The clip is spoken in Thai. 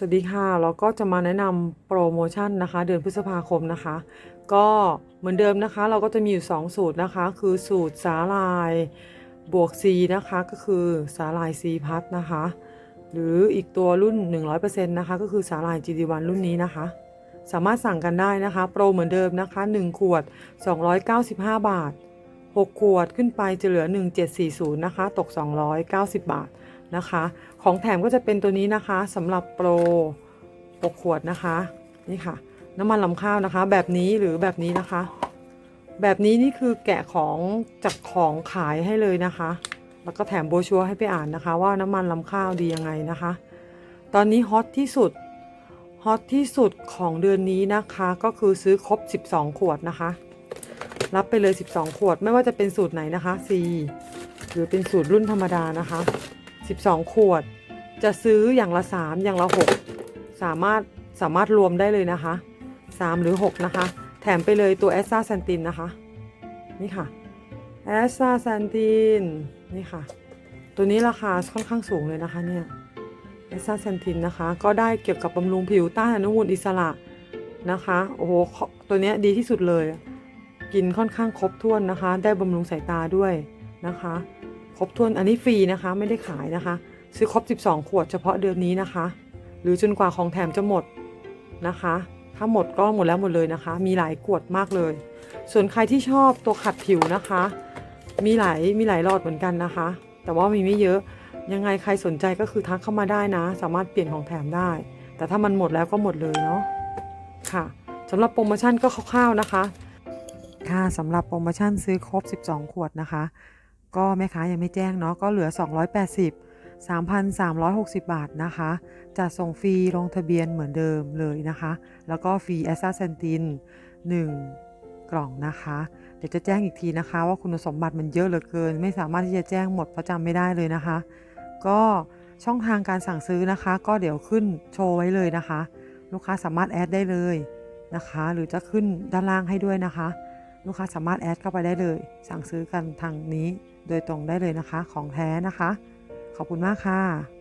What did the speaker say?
สวัสดีค่ะเราก็จะมาแนะนำโปรโมชั่นนะคะ เดือนพฤษภาคมนะคะ ก็เหมือนเดิมนะคะ เราก็จะมีอยู่ 2 สูตรนะคะ คือสูตรสาลายบวก C นะคะก็คือสาลาย C พัทนะคะ หรืออีกตัวรุ่น 100%นะคะก็คือสาลาย GD1 รุ่นนี้นะคะ สามารถสั่งกันได้นะคะ โปรเหมือนเดิมนะคะ 1 ขวด 295 บาท 6 ขวดขึ้นไปจะเหลือ 1740นะคะตก 290 บาท นะคะ ของแถมก็จะเป็นตัวนี้นะคะสำหรับโปร6ขวดนะคะนี่ค่ะ น้ำมันลำข้าวนะคะ แบบนี้หรือแบบนี้นะคะ แบบนี้นี่คือแกะของจากของขายให้เลยนะคะ แล้วก็แถมโบชัวร์ให้ไปอ่านนะคะ ว่าน้ำมันลำข้าวดียังไงนะคะ ตอนนี้ฮอตที่สุดฮอตที่สุดของเดือนนี้นะคะก็คือซื้อครบ 12 ขวดนะคะ รับไปเลย 12 ขวดไม่ว่าจะเป็นสูตรไหนนะคะ C หรือเป็นสูตรรุ่นธรรมดานะคะ 12 ขวด จะซื้ออย่างละ 3 อย่างละ 6 สามารถสามารถรวมได้เลยนะคะ 3 หรือ 6 นะคะ แถมไปเลยตัวแอสซาแซนตินนะคะ นี่ค่ะแอสซาแซนตินนี่ค่ะ ตัวนี้ราคาค่อนข้างสูงเลยนะคะเนี่ยแอสซาแซนตินนะคะ ก็ได้เกี่ยวกับบำรุงผิวต้านอนุมูลอิสระนะคะ โอ้โห ตัวเนี้ยดีที่สุดเลย กินค่อนข้างครบถ้วนนะคะ ได้บำรุงสายตาด้วยนะคะ ครบถ้วนอันนี้ฟรีนะคะไม่ได้ขายนะคะ ซื้อครบ 12 ขวดเฉพาะเดือนนี้นะคะ หรือจนกว่าของแถมจะหมดนะคะ ถ้าหมดก็หมดแล้วหมดเลยนะคะ มีหลายขวดมากเลย ส่วนใครที่ชอบตัวขัดผิวนะคะ มีหลายมีหลายหลอดเหมือนกันนะคะ แต่ว่ามีไม่เยอะยังไงใครสนใจก็คือทักเข้ามาได้นะ สามารถเปลี่ยนของแถมได้ แต่ถ้ามันหมดแล้วก็หมดเลยเนาะค่ะสำหรับโปรโมชั่นก็คร่าวๆนะคะ ค่ะสำหรับโปรโมชั่นซื้อครบ 12 ขวดนะคะ ก็แม่ค้ายังไม่แจ้งเนาะก็เหลือ 280 3,360 บาทนะคะจะส่งฟรีลงทะเบียนเหมือนเดิมเลยนะคะ แล้วก็ฟรีแอสซาเซนติน 1 กล่องนะคะ เดี๋ยวจะแจ้งอีกทีนะคะ ว่าคุณสมบัติมันเยอะเหลือเกิน ไม่สามารถที่จะแจ้งหมดเพราะจำไม่ได้เลยนะคะ ก็ช่องทางการสั่งซื้อนะคะ ก็เดี๋ยวขึ้นโชว์ไว้เลยนะคะ ลูกค้าสามารถแอดได้เลยนะคะ หรือจะขึ้นด้านล่างให้ด้วยนะคะ ลูกค้าสามารถแอดเข้าไปได้เลย สั่งซื้อกันทางนี้โดยตรงได้เลยนะคะ ของแท้นะคะ ขอบคุณมากค่ะ